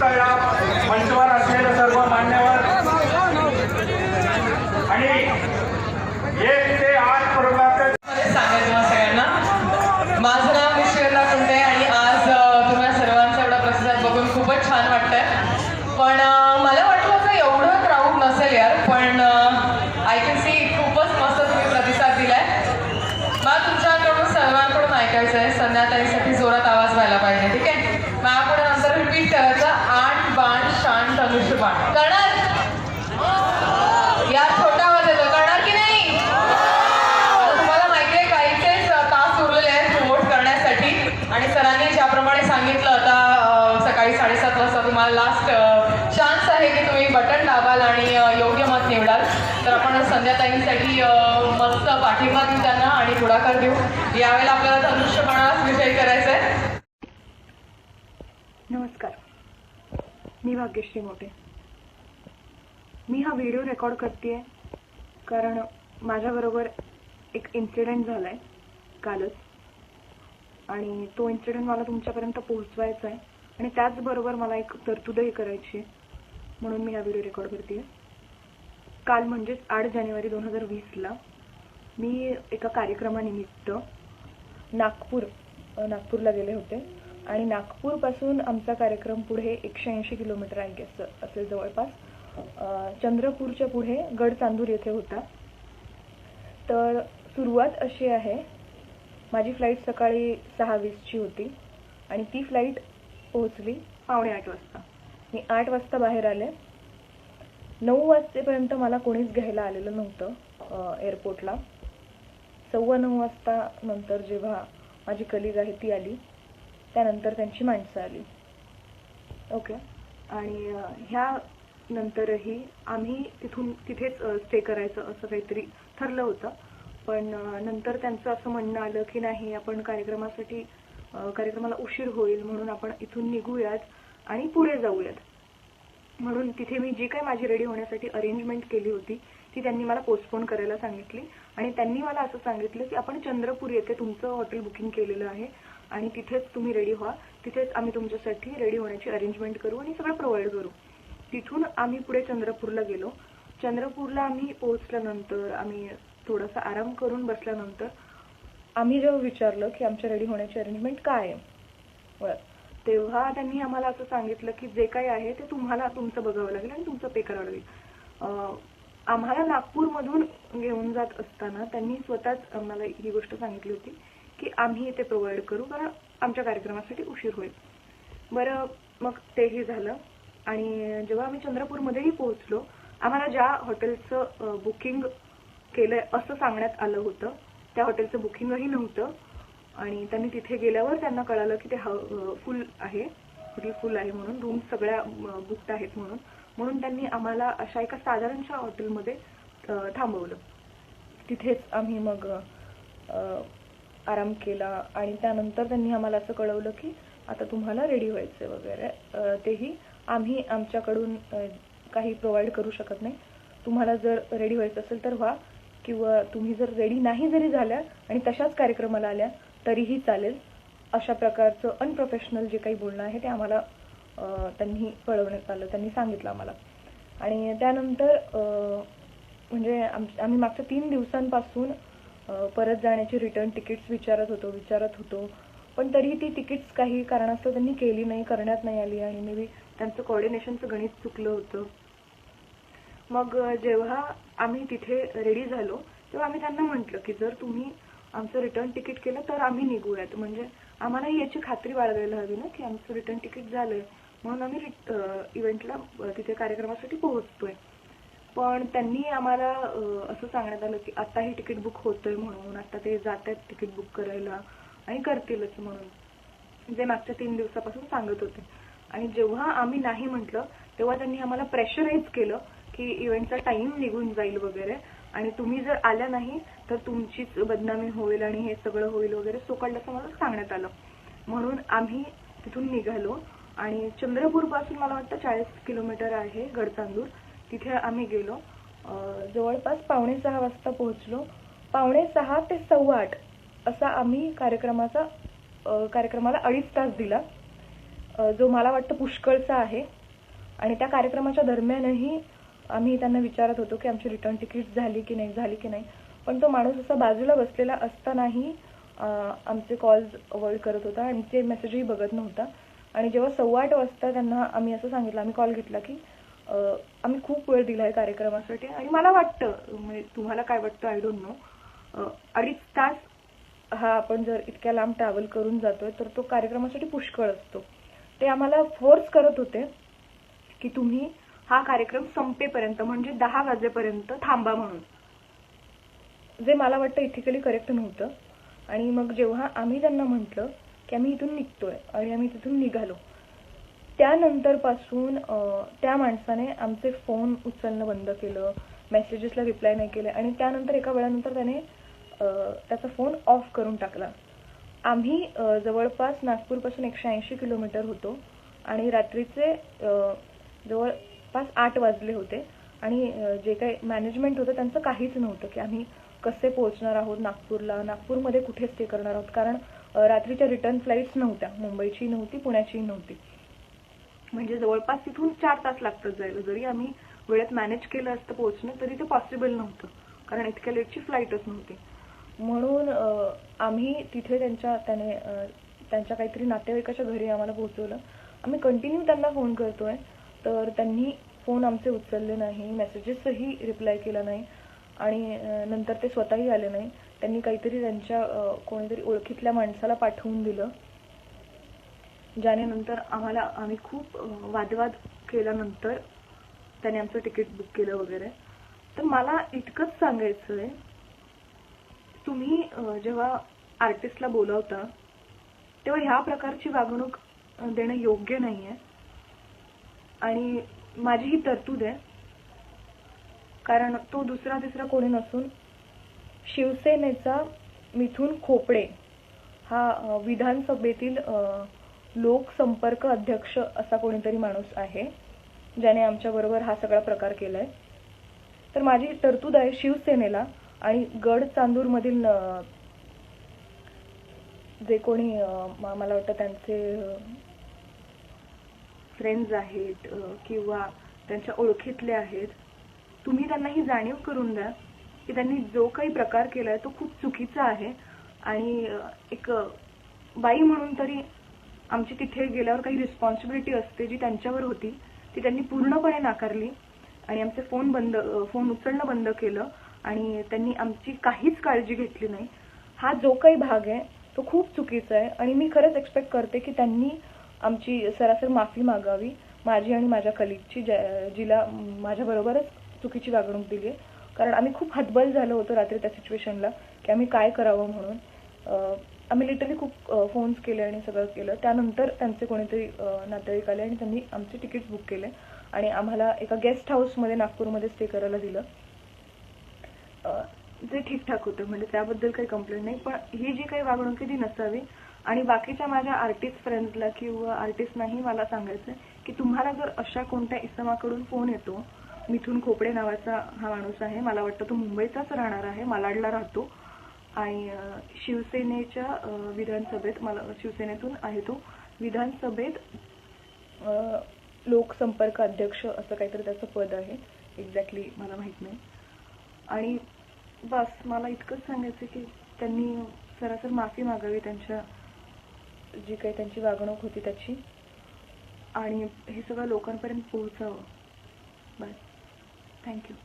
कळला मंचवर असलेले सर्व मान्यवर आणि एक ते आठ पर्यंत मध्ये सांगेल तुम्हा सगळ्यांना माझं नाव विश्वला कुंटे आणि आज अ, तुम्हा सर्वांचा एवढा प्रतिसाद बघून खूपच छान वाटतंय पण अ, मला वाटलं होतं एवढं क्राऊड नसेल यार पण आय कॅन सी खूपच मस्त तुम्ही प्रतिसाद दिलाय मला तुमच्याकडून सर्वांकडून ऐकायचं आहे संध्याताईसाठी जोरात आवाज व्हायला पाहिजे ठीक आहे मला पुढे नंतर रिपीट करायचं आठ बाण शांत धनुष्य बाण करणार या छोटा आवाज येतो करणार की नाही तुम्हाला माहिती आहे काहीचेच तास उरलेले आहेत वोट करण्यासाठी आणि सरांनी ज्याप्रमाणे सांगितलं आता अ, सकाळी साडेसात वाजता तुम्हाला लास्ट चान्स आहे की तुम्ही बटन दाबाल आणि अ, योग्य मत निवडाल तर आपण संध्याताईंसाठी मस्त पाठिंबा देऊ त्यांना आणि पुढाकार देऊ. यावेळेला आपल्याला धनुष्यपणास विषय करायचं आहे नमस्कार. मी भाग्यश्री मोठे. मी हा व्हिडिओ रेकॉर्ड करते कारण माझ्याबरोबर एक इन्सिडेंट झाला आहे कालच. आणि तो इन्सिडेंट मला तुमच्यापर्यंत पोहोचवायचा आहे आणि त्याचबरोबर मला एक तरतूदही करायची आहे म्हणून मी हा व्हिडिओ रेकॉर्ड करते काल म्हणजेच आठ जानेवारी दोन हजार वीसला मी एका कार्यक्रमानिमित्त नागपूर नागपूरला गेले होते. आणि नागपूरपासून आमचा कार्यक्रम पुढे एकशे ऐंशी किलोमीटर आय गेस असेल जवळपास. चंद्रपूरच्या पुढे गडचांदूर येथे होता. तर सुरुवात अशी आहे माझी फ्लाईट सकाळी सहा वीसची होती. आणि ती फ्लाईट पोहोचली पावणे आठ वाजता. मी आठ वाजता बाहेर आले. नऊ वाजतेपर्यंत मला कोणीच घ्यायला आलेलं नव्हतं एअरपोर्टला सव्वा नऊ वाजता नंतर जेव्हा माझी कलिग आहे ती आली त्यानंतर त्यांची माणसं आली. ओके आणि ह्या नंतरही आम्ही तिथून तिथेच स्टे करायचं असं काहीतरी ठरलं होतं. पण नंतर त्यांचं असं म्हणणं आलं की नाही आपण कार्यक्रमासाठी कार्यक्रमाला उशीर होईल म्हणून आपण इथून निघूयात आणि पुढे जाऊयात. म्हणून तिथे मी जी काही माझी रेडी होण्यासाठी अरेंजमेंट केली होती ती त्यांनी मला पोस्टपोन करायला सांगितली. आणि त्यांनी मला असं सांगितलं की आपण चंद्रपूर येथे तुमचं हॉटेल बुकिंग केलेलं आहे आणि तिथेच तुम्ही रेडी व्हा. तिथेच आम्ही तुमच्यासाठी रेडी होण्याची अरेंजमेंट करू आणि सगळं प्रोव्हाइड करू. तिथून आम्ही पुढे चंद्रपूरला गेलो. चंद्रपूरला आम्ही पोहोचल्यानंतर आम्ही थोडासा आराम करून बसल्यानंतर आम्ही जेव्हा विचारलं की आमच्या रेडी होण्याची अरेंजमेंट काय आहे? बरं. तेव्हा त्यांनी आम्हाला असं सांगितलं की जे काही आहे ते तुम्हाला तुमचं बघावं लागेल आणि तुमचं पे करावं लागेल. आम्हाला नागपूरमधून घेऊन जात असताना त्यांनी स्वतःच आम्हाला ही गोष्ट सांगितली होती की आम्ही ते प्रोव्हाइड करू कारण आमच्या कार्यक्रमासाठी उशीर होईल. बरं मग तेही झालं आणि जेव्हा आम्ही चंद्रपूरमध्येही पोहोचलो आम्हाला ज्या हॉटेलचं बुकिंग केलंय असं सांगण्यात आलं होतं त्या हॉटेलचं बुकिंगही नव्हतं. आणि त्यांनी तिथे गेल्यावर त्यांना कळालं की ते फुल आहे. हॉटेल फुल आहे म्हणून. रूम सगळ्या बुकड आहेत म्हणून. म्हणून त्यांनी आम्हाला अशा एका साधारणशा हॉटेलमध्ये थांबवलं. तिथेच आम्ही मग आराम केला आणि त्यानंतर त्यांनी आम्हाला असं कळवलं की आता तुम्हाला रेडी व्हायचं वगैरे. तेही आम्ही आमच्याकडून काही प्रोव्हाइड करू शकत नाही. तुम्हाला जर रेडी व्हायचं असेल तर व्हा किंवा तुम्ही जर रेडी नाही जरी झाल्या आणि तशाच कार्यक्रमाला आल्या तरीही चालेल. अशा प्रकारचं अनप्रोफेशनल जे काही बोलणं आहे ते आम्हाला त्यांनी कळवण्यात आलं त्यांनी सांगितलं आम्हाला. आणि त्यानंतर म्हणजे आम आम्ही मागच्या तीन दिवसांपासून परत जाण्याची रिटर्न तिकीट्स विचारत होतो विचारत होतो. पण तरीही ती तिकीट्स काही कारणास्तव त्यांनी केली नाही करण्यात नाही आली आणि मे बी त्यांचं कोऑर्डिनेशनचं गणित चुकलं होतं. मग जेव्हा आम्ही तिथे रेडी झालो तेव्हा आम्ही त्यांना म्हटलं की जर तुम्ही आमचं रिटर्न तिकीट केलं तर आम्ही निघूयात. म्हणजे आम्हाला याची खात्री बाळगायला हवी ना की आमचं रिटर्न तिकीट झालंय. म्हणून आम्ही इव्हेंटला तिथे कार्यक्रमासाठी पोहोचतोय. पण त्यांनी आम्हाला असं सांगण्यात आलं की आताही तिकीट बुक होतंय म्हणून आता ते जात आहेत तिकीट बुक करायला. आणि करतीलच म्हणून. जे मागच्या तीन दिवसापासून सांगत होते. आणि जेव्हा आम्ही नाही म्हटलं तेव्हा त्यांनी आम्हाला प्रेशराईज केलं की इव्हेंटचा टाइम निघून जाईल वगैरे. आणि तुम्ही जर आल्या नाही तर तुमचीच बदनामी होईल आणि हे सगळं होईल वगैरे सोकडलं असं मला सांगण्यात आलं. म्हणून आम्ही तिथून निघालो आणि चंद्रपूरपासून मला वाटतं चाळीस किलोमीटर आहे गडचांदूर. तिथे आम्ही गेलो. जवळपास पावणे सहा वाजता पोहोचलो. पावणे सहा ते सव्वा आठ असा आम्ही कार्यक्रमाचा कार्यक्रमाला अडीच तास दिला. जो मला वाटतं पुष्कळचा आहे. आणि त्या कार्यक्रमाच्या दरम्यानही आम्ही त्यांना विचारत होतो की आमची रिटर्न तिकीट झाली की नाही झाली की नाही. पण तो माणूस असा बाजूला बसलेला असतानाही आमचे कॉल्स अवॉइड करत होता आणि ते मेसेजही बघत नव्हता. आणि जेव्हा सव्वा आठ वाजता त्यांना आम्ही असं सांगितलं आम्ही कॉल घेतला की आम्ही खूप वेळ दिला आहे कार्यक्रमासाठी आणि मला वाटतं म्हणजे तुम्हाला काय वाटतं आय डोंट नो अडीच तास हा आपण जर इतक्या लांब ट्रॅव्हल करून जातोय तर तो कार्यक्रमासाठी पुष्कळ असतो. ते आम्हाला फोर्स करत होते की तुम्ही हा कार्यक्रम संपेपर्यंत म्हणजे दहा वाजेपर्यंत थांबा म्हणून. जे मला वाटतं इथिकली करेक्ट नव्हतं. आणि मग जेव्हा आम्ही त्यांना म्हटलं की आम्ही इथून निघतोय आणि आम्ही तिथून निघालो त्यानंतरपासून त्या माणसाने आमचे फोन उचलणं बंद केलं मेसेजेसला रिप्लाय नाही केले आणि त्यानंतर एका वेळानंतर त्याने त्याचा फोन ऑफ करून टाकला. आम्ही जवळपास नागपूरपासून एकशे ऐंशी किलोमीटर होतो आणि रात्रीचे जवळ जवळपास आठ वाजले होते. आणि जे काही मॅनेजमेंट होतं त्यांचं काहीच नव्हतं की आम्ही कसे पोहोचणार आहोत नागपूरला. नागपूरमध्ये कुठे स्टे करणार आहोत? कारण रात्रीच्या रिटर्न फ्लाईट्स नव्हत्या. मुंबईची नव्हती पुण्याचीही नव्हती. म्हणजे जवळपास तिथून चार तास लागतात जायला. जरी आम्ही वेळेत मॅनेज केलं असतं पोहोचणं तरी ते पॉसिबल नव्हतं. कारण इतक्या लेटची फ्लाईटच नव्हती. म्हणून आम्ही तिथे त्यांच्या त्याने त्यांच्या काहीतरी नातेवाईकाच्या घरी आम्हाला पोहोचवलं. आम्ही कंटिन्यू त्यांना फोन करतोय. तर त्यांनी फोन आमचे उचलले नाही मेसेजेसही रिप्लाय केला नाही आणि नंतर ते स्वतःही आले नाही. त्यांनी काहीतरी त्यांच्या कोणीतरी ओळखीतल्या माणसाला पाठवून दिलं ज्याने नंतर आम्हाला आम्ही खूप वादवाद केल्यानंतर त्याने आमचं तिकीट बुक केलं वगैरे. तर मला इतकंच सांगायचं आहे तुम्ही जेव्हा आर्टिस्टला बोलावता तेव्हा ह्या प्रकारची वागणूक देणं योग्य नाही आहे आणि माझी ही तरतूद आहे. कारण तो दुसरा तिसरा कोणी नसून शिवसेनेचा मिथून खोपडे हा विधानसभेतील लोकसंपर्क अध्यक्ष असा कोणीतरी माणूस आहे ज्याने आमच्याबरोबर हा सगळा प्रकार केलाय. तर माझी तरतूद आहे शिवसेनेला आणि गड चांदूरमधील जे कोणी मला वाटतं त्यांचे फ्रेंड्स आहेत किंवा त्यांच्या ओळखीतले आहेत तुम्ही त्यांना ही जाणीव करून द्या की त्यांनी जो काही प्रकार केला आहे तो खूप चुकीचा आहे. आणि एक बाई म्हणून तरी आमची तिथे गेल्यावर काही रिस्पॉन्सिबिलिटी असते जी त्यांच्यावर होती ती त्यांनी पूर्णपणे नाकारली आणि आमचे फोन बंद फोन उचलणं बंद केलं आणि त्यांनी आमची काहीच काळजी घेतली नाही. हा जो काही भाग आहे तो खूप चुकीचा आहे आणि मी खरंच एक्सपेक्ट करते की त्यांनी आमची सरासर माफी मागावी. माझी आणि माझ्या कलिगची जिला माझ्याबरोबरच चुकीची वागणूक दिली आहे. कारण आम्ही खूप हतबल झालो होतो रात्री त्या सिच्युएशनला की आम्ही काय करावं म्हणून. आम्ही लिटरली खूप फोन्स केले आणि सगळं केलं. त्यानंतर त्यांचे कोणीतरी नातेवाईक आले आणि त्यांनी आमचे तिकीट्स बुक केले आणि आम्हाला एका गेस्ट हाऊसमध्ये नागपूरमध्ये स्टे करायला दिलं. जे ठीकठाक होतं. म्हणजे त्याबद्दल काही कंप्लेंट नाही. पण ही जी काही वागणूक ती नसावी आणि बाकीच्या माझ्या आर्टिस्ट फ्रेंड्सला किंवा आर्टिस्टनाही मला सांगायचं आहे की तुम्हाला जर अशा कोणत्या इसमाकडून फोन येतो मिथून खोपडे नावाचा हा माणूस आहे मला वाटतं तो मुंबईचाच राहणार आहे मालाडला राहतो. आणि शिवसेनेच्या विधानसभेत मला शिवसेनेतून आहे तो. विधानसभेत लोकसंपर्क अध्यक्ष असं काहीतरी त्याचं पद आहे. एक्झॅक्टली मला माहीत नाही. आणि बस मला इतकंच सांगायचं की त्यांनी सरासर माफी मागावी त्यांच्या जी काही त्यांची वागणूक होती त्याची. आणि हे सगळं लोकांपर्यंत पोहोचावं. बस थँक्यू